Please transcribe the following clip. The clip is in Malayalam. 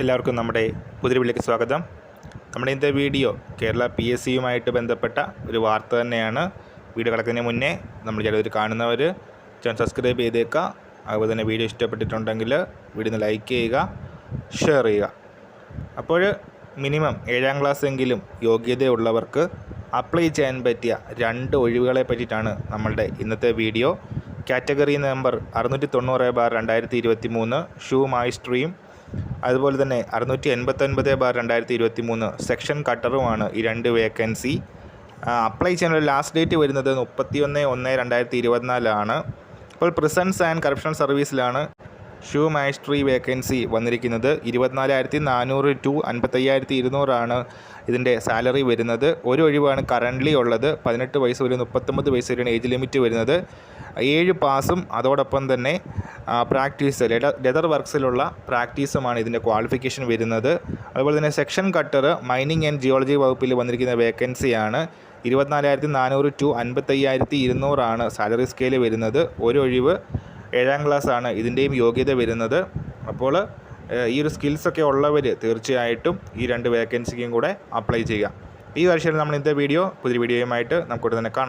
എല്ലാവർക്കും നമ്മുടെ പുതിരിവിളിക്ക് സ്വാഗതം. നമ്മുടെ ഇന്നത്തെ വീഡിയോ കേരള പി എസ് സിയുമായിട്ട് ബന്ധപ്പെട്ട ഒരു വാർത്ത തന്നെയാണ്. വീഡിയോ കിടക്കുന്നതിന് മുന്നേ നമ്മൾ ചിലവർ കാണുന്നവർ ചാനൽ സബ്സ്ക്രൈബ് ചെയ്തേക്കുക. അതുപോലെ തന്നെ വീഡിയോ ഇഷ്ടപ്പെട്ടിട്ടുണ്ടെങ്കിൽ വീഡിയോ ലൈക്ക് ചെയ്യുക ഷെയർ ചെയ്യുക. അപ്പോൾ മിനിമം ഏഴാം ക്ലാസ് എങ്കിലും യോഗ്യതയുള്ളവർക്ക് അപ്ലൈ ചെയ്യാൻ പറ്റിയ രണ്ട് ഒഴിവുകളെ പറ്റിയിട്ടാണ് നമ്മളുടെ ഇന്നത്തെ വീഡിയോ. കാറ്റഗറി നമ്പർ അറുന്നൂറ്റി തൊണ്ണൂറ് ബാർ രണ്ടായിരത്തി ഇരുപത്തി മൂന്ന് ഷൂ മായിസ്ട്രിയും അതുപോലെ തന്നെ അറുന്നൂറ്റി എൺപത്തൊൻപത് ബാർ രണ്ടായിരത്തി ഇരുപത്തി മൂന്ന് സെക്ഷൻ കട്ടറുമാണ് ഈ രണ്ട് വേക്കൻസി. അപ്ലൈ ചെയ്യാനുള്ള ലാസ്റ്റ് ഡേറ്റ് വരുന്നത് മുപ്പത്തി ഒന്ന് ഒന്ന് രണ്ടായിരത്തി ഇരുപത്തിനാലാണ് ഇപ്പോൾ പ്രിസൻസ് ആൻഡ് കറപ്ഷൻ സർവീസിലാണ് ഷൂ മാജിസ്ട്രി വേക്കൻസി വന്നിരിക്കുന്നത്. ഇരുപത്തിനാലായിരത്തി നാനൂറ് ടു അൻപത്തയ്യായിരത്തി ഇരുന്നൂറാണ് ഇതിന്റെ സാലറി വരുന്നത്. ഒരു ഒഴിവാണ് കറന്റ്ലി ഉള്ളത്. പതിനെട്ട് വയസ്സ് വരെ മുപ്പത്തൊമ്പത് വയസ്സ് വരെയാണ് ഏജ് ലിമിറ്റ് വരുന്നത്. ഏഴ് പാസും അതോടൊപ്പം തന്നെ പ്രാക്ടീസ് ലെതർ വർക്ക്സിലുള്ള പ്രാക്ടീസുമാണ് ഇതിന്റെ ക്വാളിഫിക്കേഷൻ വരുന്നത്. അതുപോലെ തന്നെ section cutter mining and geology വകുപ്പിൽ വന്നിരിക്കുന്ന വേക്കൻസിയാണ് ഇരുപത്തിനാലായിരത്തി നാനൂറ് ടു അൻപത്തയ്യായിരത്തി ഇരുന്നൂറാണ് സാലറി സ്കെയിൽ വരുന്നത്. ഒരു ഒഴിവ് ഏഴാം ക്ലാസ് ആണ് ഇതിന്റെയും യോഗ്യത വരുന്നത്. അപ്പോൾ ഈ ഒരു സ്കിൽസൊക്കെ ഉള്ളവർ തീർച്ചയായിട്ടും ഈ രണ്ട് വേക്കൻസിക്കും കൂടെ അപ്ലൈ ചെയ്യുക. ഈ വർഷത്തിൽ നമ്മൾ ഇന്നത്തെ വീഡിയോ പുതിയ വീഡിയോയുമായിട്ട് നമുക്ക് തന്നെ കാണാം.